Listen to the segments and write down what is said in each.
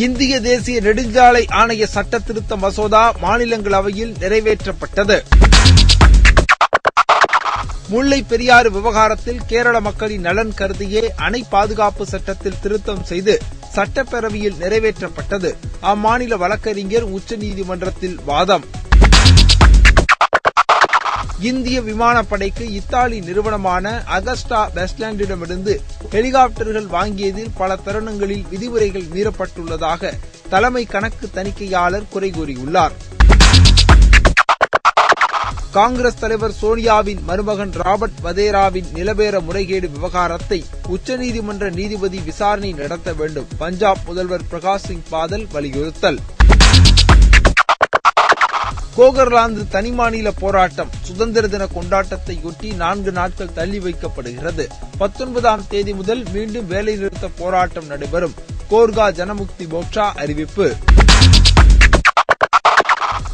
இந்திய தேசிய நெடுஞ்சாலை ஆணைய சட்ட திருத்த மசோதா மாநிலங்களவையில் நிறைவேற்றப்பட்டது. முல்லை பெரியாறு விவகாரத்தில் கேரள மக்களின் நலன் கருதியே அணை பாதுகாப்பு சட்டத்தில் திருத்தம் செய்து சட்டப்பேரவையில் நிறைவேற்றப்பட்டது. அம்மாநில வழக்கறிஞர் உச்சநீதிமன்றத்தில் வாதம். இந்திய விமானப்படைக்கு இத்தாலி நிறுவனமான அகஸ்டா வெஸ்ட்லாண்டிடமிருந்து ஹெலிகாப்டர்கள் வாங்கியதில் பல தருணங்களில் விதிமுறைகள் மீறப்பட்டுள்ளதாக தலைமை கணக்கு தணிக்கையாளர் குறை கூறியுள்ளார். காங்கிரஸ் தலைவர் சோனியாவின் மருமகன் ராபர்ட் வதேராவின் நிலபேர முறைகேடு விவகாரத்தை உச்சநீதிமன்ற நீதிபதி விசாரணை நடத்த வேண்டும் பஞ்சாப் முதல்வர் பிரகாஷ் சிங் பாதல் வலியுறுத்தல். கோகர்லாந்து தனிமாநில போராட்டம் சுதந்திர தின கொண்டாட்டத்தையொட்டி நான்கு நாட்கள் தள்ளி வைக்கப்படுகிறது. பத்தொன்பதாம் தேதி முதல் மீண்டும் வேலைநிறுத்த போராட்டம் நடைபெறும். கோர்கா ஜனமுக்தி மோர்ச்சா அறிவிப்பு.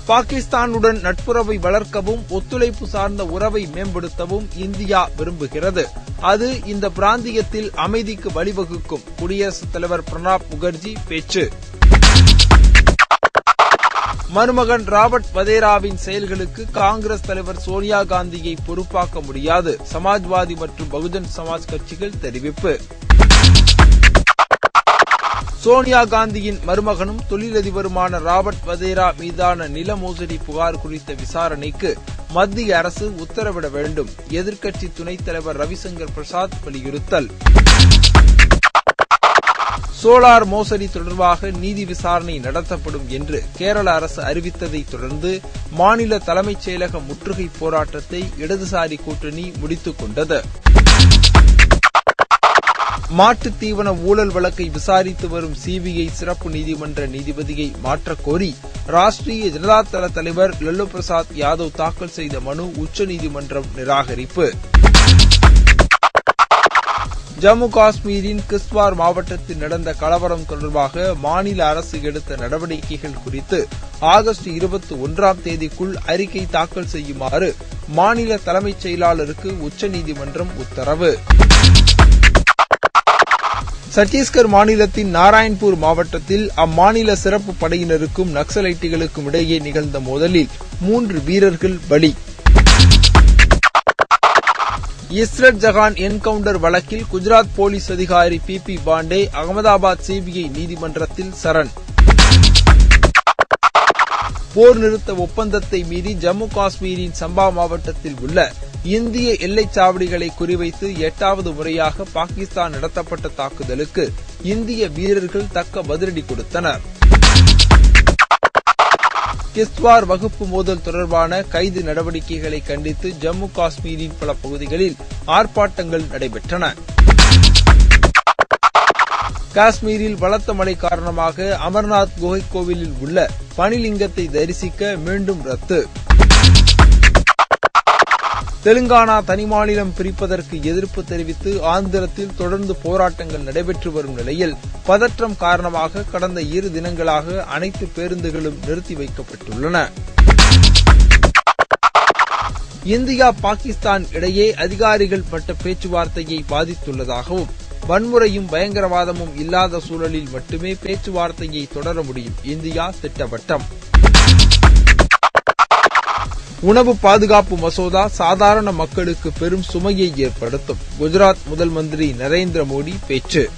பாகிஸ்தானுடன் நட்புறவை வளர்க்கவும் ஒத்துழைப்பு சார்ந்த உறவை மேம்படுத்தவும் இந்தியா விரும்புகிறது. அது இந்த பிராந்தியத்தில் அமைதிக்கு வழிவகுக்கும். குடியரசுத் தலைவர் பிரணாப் முகர்ஜி பேச்சு. மருமகன் ராபர்ட் வதேராவின் செயல்களுக்கு காங்கிரஸ் தலைவர் சோனியா காந்தியை பொறுப்பாக்க முடியாது. சமாஜ்வாதி மற்றும் பகுஜன் சமாஜ் கட்சிகள் தெரிவிப்பு. சோனியா காந்தியின் மருமகனும் தொழிலதிபருமான ராபர்ட் வதேரா மீதான நில மோசடி புகார் குறித்த விசாரணைக்கு மத்திய அரசு உத்தரவிட வேண்டும். எதிர்க்கட்சி துணைத் தலைவர் ரவிசங்கர் பிரசாத் வலியுறுத்தல். சோலார் மோசடி தொடர்பாக நீதி விசாரணை நடத்தப்படும் என்று கேரள அரசு அறிவித்ததை தொடர்ந்து மாநில தலைமைச் செயலக முற்றுகை போராட்டத்தை இடதுசாரி கூட்டணி முடித்துக் கொண்டது. மாட்டுத் தீவன ஊழல் வழக்கை விசாரித்து வரும் சிபிஐ சிறப்பு நீதிமன்ற நீதிபதியை மாற்றக் கோரி ராஷ்டிரிய ஜனதாதள தலைவர் லல்லு பிரசாத் யாதவ் தாக்கல் செய்த மனு உச்சநீதிமன்றம் நிராகரிப்பு. ஜம்மு காஷ்மீரின் கிஸ்வார் மாவட்டத்தில் நடந்த கலவரம் தொடர்பாக மாநில அரசு எடுத்த நடவடிக்கைகள் குறித்து ஆகஸ்ட் இருபத்தி ஒன்றாம் தேதிக்குள் அறிக்கை தாக்கல் செய்யுமாறு மாநில தலைமைச் செயலாளருக்கு உச்சநீதிமன்றம் உத்தரவு. சத்தீஸ்கர் மாநிலத்தின் நாராயண்பூர் மாவட்டத்தில் அம்மாநில சிறப்பு படையினருக்கும் நக்சலைட்டுகளுக்கும் இடையே நிகழ்ந்த மோதலில் மூன்று வீரர்கள் பலி. இஸ்ரத் ஜஹான் என்கவுண்டர் வழக்கில் குஜராத் போலீஸ் அதிகாரி P P Pandey Ahmedabad CBI நீதிமன்றத்தில் சரண். போர் நிறுத்த ஒப்பந்தத்தை மீறி ஜம்மு காஷ்மீரின் சம்பா மாவட்டத்தில் உள்ள இந்திய எல்லைச் சாவடிகளை குறிவைத்து எட்டாவது முறையாக பாகிஸ்தான் நடத்தப்பட்ட தாக்குதலுக்கு இந்திய வீரர்கள் தக்க பதிலடி கொடுத்தனர். கிஸ்வார் வகுப்பு மோதல் தொடர்பான கைது நடவடிக்கைகளை கண்டித்து ஜம்மு காஷ்மீரின் பல பகுதிகளில் ஆர்ப்பாட்டங்கள் நடைபெற்றன. காஷ்மீரில் பலத்த மழை காரணமாக அமர்நாத் குகை கோவிலில் உள்ள பனிலிங்கத்தை தரிசிக்க மீண்டும் ரத்து. தெலுங்கானா தனிமாநிலம் பிரிப்பதற்கு எதிர்ப்பு தெரிவித்து ஆந்திரத்தில் தொடர்ந்து போராட்டங்கள் நடைபெற்று வரும் நிலையில் பதற்றம் காரணமாக கடந்த இரு தினங்களாக அனைத்து பேருந்துகளும் நிறுத்தி வைக்கப்பட்டுள்ளன. இந்தியா பாகிஸ்தான் இடையே அதிகாரிகள் மட்ட பேச்சுவார்த்தையை பாதித்துள்ளதாகவும் வன்முறையும் பயங்கரவாதமும் இல்லாத சூழலில் மட்டுமே பேச்சுவார்த்தையை தொடர முடியும். இந்தியா திட்டவட்டம். உணவு பாதுகாப்பு மசோதா சாதாரண மக்களுக்கு பெரும் சுமையை ஏற்படுத்தும். குஜராத் முதல் மந்திரி நரேந்திர மோடி பேச்சு.